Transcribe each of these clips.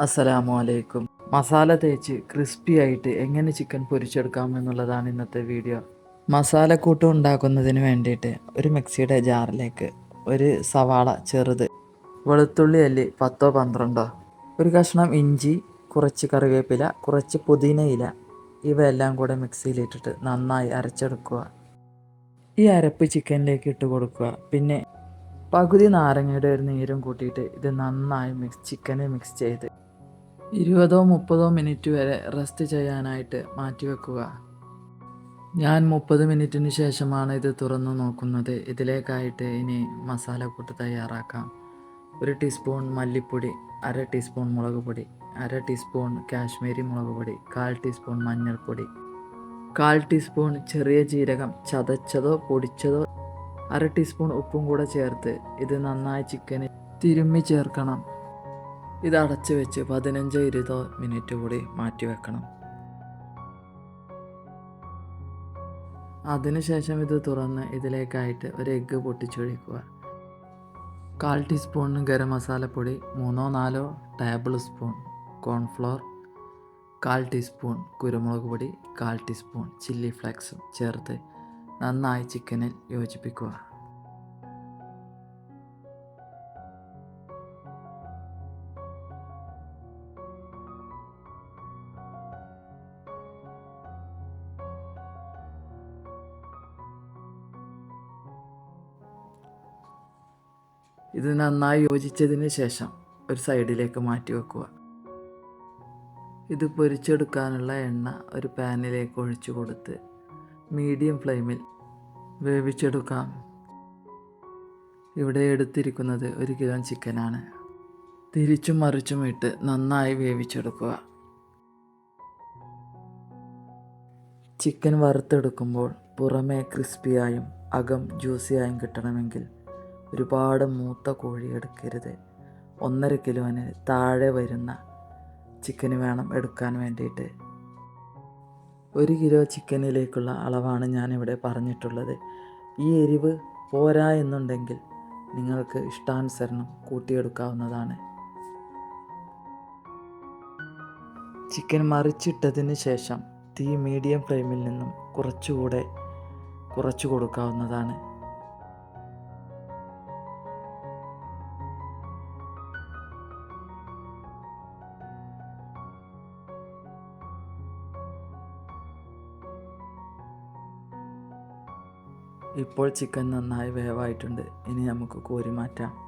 അസ്സലാമു അലൈക്കും മസാല തേച്ച് ക്രിസ്പി ആയിട്ട് എങ്ങനെ ചിക്കൻ പൊരിച്ചെടുക്കാം എന്നുള്ളതാണ് ഇന്നത്തെ വീഡിയോ. മസാലക്കൂട്ട് ഉണ്ടാക്കുന്നതിന് വേണ്ടിയിട്ട് ഒരു മിക്സിയുടെ ജാറിലേക്ക് ഒരു സവാള ചെറുത് വെളുത്തുള്ളി അല്ലി പത്തോ പന്ത്രണ്ടോ ഒരു കഷ്ണം ഇഞ്ചി കുറച്ച് കറിവേപ്പില കുറച്ച് പുതിനയില ഇവയെല്ലാം കൂടെ മിക്സിയിലിട്ടിട്ട് നന്നായി അരച്ചെടുക്കുക. ഈ അരപ്പ് ചിക്കനിലേക്ക് ഇട്ട് കൊടുക്കുക. പിന്നെ പകുതി നാരങ്ങയുടെ ഒരു നീരും കൂട്ടിയിട്ട് ഇത് നന്നായി മിക്സ് ചിക്കനെ മിക്സ് ചെയ്ത് ഇരുപതോ മുപ്പതോ മിനിറ്റ് വരെ റെസ്റ്റ് ചെയ്യാനായിട്ട് മാറ്റിവെക്കുക. ഞാൻ മുപ്പത് മിനിറ്റിന് ശേഷമാണ് ഇത് തുറന്നു നോക്കുന്നത്. ഇതിലേക്കായിട്ട് ഇനി മസാലക്കൂട്ട് തയ്യാറാക്കാം. ഒരു ടീസ്പൂൺ മല്ലിപ്പൊടി അര ടീസ്പൂൺ മുളക് പൊടി അര ടീസ്പൂൺ കാശ്മീരി മുളക് പൊടി കാൽ ടീസ്പൂൺ മഞ്ഞൾപ്പൊടി കാൽ ടീസ്പൂൺ ചെറിയ ജീരകം ചതച്ചതോ പൊടിച്ചതോ അര ടീസ്പൂൺ ഉപ്പും കൂടെ ചേർത്ത് ഇത് നന്നായി ചിക്കന് തിരുമ്മി ചേർക്കണം. ഇത് അടച്ചു വെച്ച് പതിനഞ്ചോ ഇരുപതോ മിനിറ്റ് കൂടി മാറ്റി വെക്കണം. അതിനുശേഷം ഇത് തുറന്ന് ഇതിലേക്കായിട്ട് ഒരു എഗ്ഗ് പൊട്ടിച്ചൊഴിക്കുക കാൽ ടീസ്പൂൺ ഗരം മസാലപ്പൊടി മൂന്നോ നാലോ ടേബിൾ സ്പൂൺ കോൺഫ്ലോർ കാൽ ടീസ്പൂൺ കുരുമുളക് പൊടി കാൽ ടീസ്പൂൺ ചില്ലി ഫ്ലേക്സും ചേർത്ത് നന്നായി ചിക്കനിൽ യോജിപ്പിക്കുക. ഇത് നന്നായി യോജിച്ചതിന് ശേഷം ഒരു സൈഡിലേക്ക് മാറ്റി വെക്കുക. ഇത് പൊരിച്ചെടുക്കാനുള്ള എണ്ണ ഒരു പാനിലേക്ക് ഒഴിച്ചു കൊടുത്ത് മീഡിയം ഫ്ലെയിമിൽ വേവിച്ചെടുക്കാം. ഇവിടെ എടുത്തിരിക്കുന്നത് ഒരു കിലോ ചിക്കനാണ്. തിരിച്ചും മറിച്ചും ഇട്ട് നന്നായി വേവിച്ചെടുക്കുക. ചിക്കൻ വറുത്തെടുക്കുമ്പോൾ പുറമേ ക്രിസ്പിയായും അകം ജ്യൂസിയായും കിട്ടണമെങ്കിൽ ഒരുപാട് മൂത്ത കോഴി എടുക്കരുത്. ഒന്നര കിലോന് താഴെ വരുന്ന ചിക്കന് വേണം എടുക്കാൻ വേണ്ടിയിട്ട്. ഒരു കിലോ ചിക്കനിലേക്കുള്ള അളവാണ് ഞാനിവിടെ പറഞ്ഞിട്ടുള്ളത്. ഈ എരിവ് പോരാ എന്നുണ്ടെങ്കിൽ നിങ്ങൾക്ക് ഇഷ്ടാനുസരണം കൂട്ടിയെടുക്കാവുന്നതാണ്. ചിക്കൻ മറിച്ചിട്ടതിന് ശേഷം തീ മീഡിയം ഫ്ലെയിമിൽ നിന്നും കുറച്ചുകൂടെ കുറച്ചു കൊടുക്കാവുന്നതാണ്. ഇപ്പോൾ ചിക്കൻ നന്നായി വേവായിട്ടുണ്ട്. ഇനി നമുക്ക് കോരി മാറ്റാം.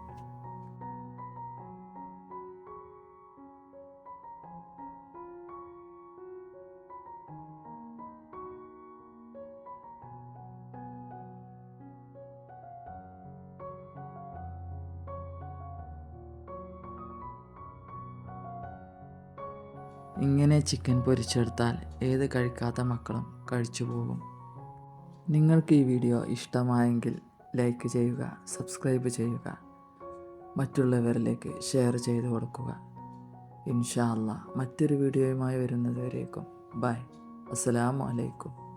ഇങ്ങനെ ചിക്കൻ പൊരിച്ചെടുത്താൽ ഏത് കഴിക്കാത്ത മക്കളും കഴിച്ചു പോകും. നിങ്ങൾക്ക് ഈ വീഡിയോ ഇഷ്ടമായെങ്കിൽ ലൈക്ക് ചെയ്യുക സബ്സ്ക്രൈബ് ചെയ്യുക മറ്റുള്ളവരിലേക്ക് ഷെയർ ചെയ്ത് കൊടുക്കുക. ഇൻഷാല്ല മറ്റൊരു വീഡിയോയുമായി വരുന്നതുവരേക്കും. ബൈ. അസ്സലാമു അലൈക്കും.